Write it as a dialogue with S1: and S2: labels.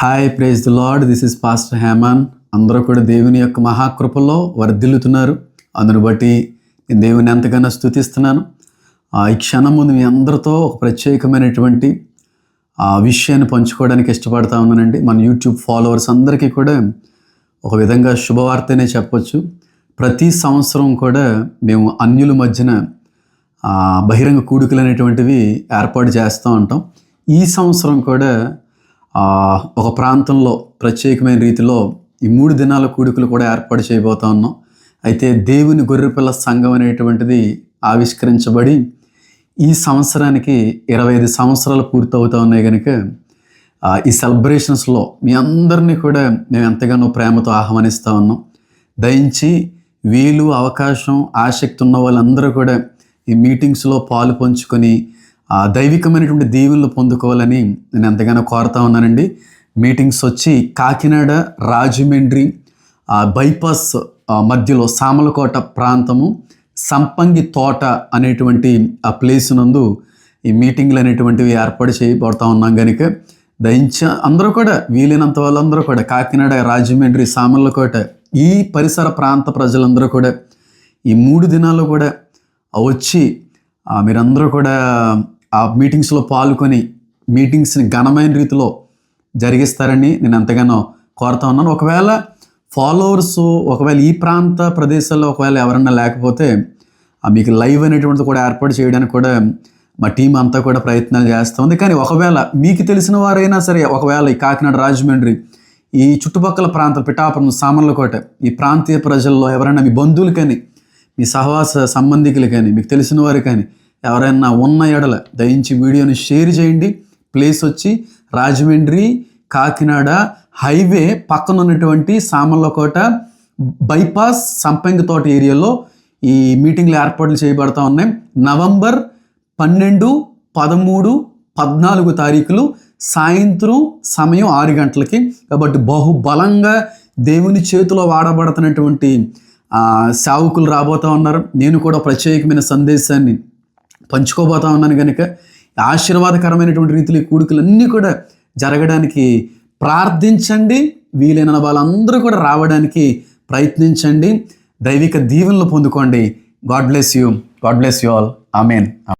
S1: Hi praise the lord. This is pastor Heman. అందరూ కూడా దేవుని యొక్క మహాకృపలో వర్ధిల్లుతున్నారు. అందును బట్టి నేను దేవుని ఎంతగానో స్థుతిస్తున్నాను ఆ, ఈ క్షణం ముందు మీ అందరితో ఒక ప్రత్యేకమైనటువంటి ఆ విషయాన్ని పంచుకోవడానికి ఇష్టపడతా ఉన్నానండి. మన యూట్యూబ్ ఫాలోవర్స్ అందరికీ కూడా ఒక విధంగా శుభవార్తనే చెప్పొచ్చు. ప్రతి సంవత్సరం కూడా మేము అన్యుల మధ్యన బహిరంగ కూడుకలు అనేటువంటివి ఏర్పాటు చేస్తూ ఉంటాం. ఈ సంవత్సరం కూడా ఒక ప్రాంతంలో ప్రత్యేకమైన రీతిలో ఈ మూడు దినాల కూడుకులు కూడా ఏర్పాటు చేయబోతా ఉన్నాం. అయితే దేవుని గొర్రెపిల్ల సంఘం అనేటువంటిది ఆవిష్కరించబడి ఈ సంవత్సరానికి ఇరవై ఐదు సంవత్సరాలు పూర్తవుతా ఉన్నాయి కనుక ఈ సెలబ్రేషన్స్లో మీ అందరినీ కూడా మేము ఎంతగానో ప్రేమతో ఆహ్వానిస్తూ ఉన్నాం. దయించి వీలు అవకాశం ఆసక్తి ఉన్న వాళ్ళందరూ కూడా ఈ మీటింగ్స్లో పాలు పంచుకొని దైవికమైనటువంటి దీవెనలు పొందుకోవాలని నేను ఎంతగానో కోరుతా ఉన్నానండి. మీటింగ్స్ వచ్చి కాకినాడ రాజమండ్రి బైపాస్ మధ్యలో సామలకోట ప్రాంతము సంపంగి తోట అనేటువంటి ఆ ప్లేస్ నందు ఈ మీటింగ్లు అనేటువంటివి ఏర్పాటు చేయబడతా ఉన్నాం కనుక దయించ అందరూ కూడా వీలైనంత వాళ్ళందరూ కూడా కాకినాడ రాజమండ్రి సామర్లకోట ఈ పరిసర ప్రాంత ప్రజలందరూ కూడా ఈ మూడు దినాల్లో కూడా వచ్చి మీరందరూ కూడా ఆ మీటింగ్స్లో పాల్గొని మీటింగ్స్ని ఘనమైన రీతిలో జరిగిస్తారని నేను ఎంతగానో కోరుతా ఉన్నాను. ఒకవేళ ఫాలోవర్స్ ఒకవేళ ఈ ప్రాంత ప్రదేశాల్లో ఒకవేళ ఎవరన్నా లేకపోతే ఆ, మీకు లైవ్ అనేటువంటిది కూడా ఏర్పాటు చేయడానికి కూడా మా టీం అంతా కూడా ప్రయత్నాలు చేస్తూ ఉంది. కానీ ఒకవేళ మీకు తెలిసిన వారైనా సరే ఒకవేళ ఈ కాకినాడ రాజమండ్రి ఈ చుట్టుపక్కల ప్రాంతాలు పిఠాపురం సామర్లకోట ఈ ప్రాంతీయ ప్రజల్లో ఎవరైనా మీ బంధువులు కానీ మీ సహవాస సంబంధికులు కానీ మీకు తెలిసిన వారు కానీ ఎవరైనా ఉన్న ఎడల దయించి వీడియోని షేర్ చేయండి. ప్లేస్ వచ్చి రాజమండ్రి కాకినాడ హైవే పక్కన ఉన్నటువంటి సామర్లకోట బైపాస్ సంపంగి తోట ఏరియాలో ఈ మీటింగ్లు ఏర్పాట్లు చేయబడతా ఉన్నాయి. నవంబర్ పన్నెండు పదమూడు పద్నాలుగు తారీఖులు సాయంత్రం సమయం ఆరు గంటలకి. కాబట్టి బహుబలంగా దేవుని చేతిలో వాడబడుతున్నటువంటి సేవకులు రాబోతా ఉన్నారు. నేను కూడా ప్రత్యేకమైన సందేశాన్ని పంచుకోబోతా ఉన్నాను కనుక ఆశీర్వాదకరమైనటువంటి రీతిలో ఈ కూడుకలన్నీ కూడా జరగడానికి ప్రార్థించండి. వీలైన వాళ్ళందరూ కూడా రావడానికి ప్రయత్నించండి. దైవిక దీవెనలు పొందుకోండి. God bless you. God bless you all. Amen.